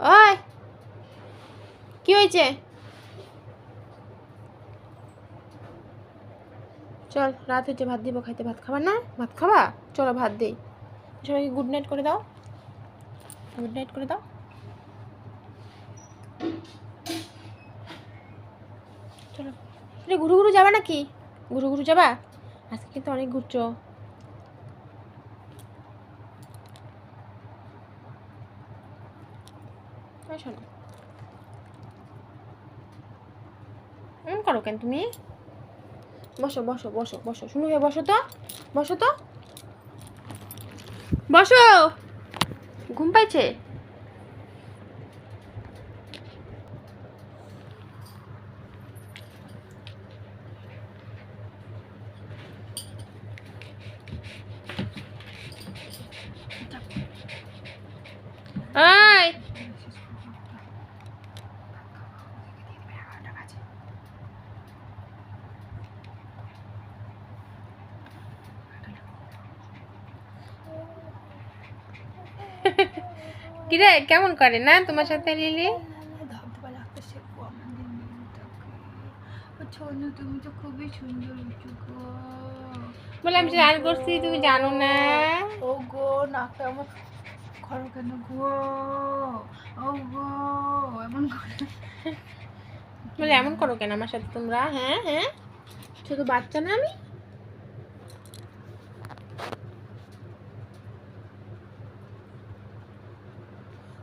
ওই, কি হয়েছে? চল, রাত হয়েছে, ভাত দিব, খাইতে ভাত খাবার না? ভাত খাবা? চলো, ভাত দিই। সবাইকে গুড নাইট করে দাও। গুড নাইট করে দাও। চলো। ঘুরু ঘুরু যাবা নাকি? ঘুরু ঘুরু যাবা? আজকে কিন্তু অনেক ঘুরছো। এই শোনো। এমন করো কেন তুমি? বসো বসো বসো বসো। শুনু হয়ে বসো তো বসো তো। বসো। ঘুম পাইছে? এই। কিরে কেমন করে? না তোমার সাথে লিলি? তুমি তো খুবই সুন্দর উঁচু গো। বলে আমি স্নান করছি তুমি জানো না। ও গো নাকটা আমার খরো কেন গো? ও গো এমন করে। বলে এমন করো কেন আমার সাথে তোমরা? হ্যাঁ হ্যাঁ। শুধু বাচ্চা না আমি?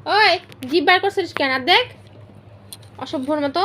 ওই জিভ বার করছিস কেন? দেখ অসভ্যর মতো।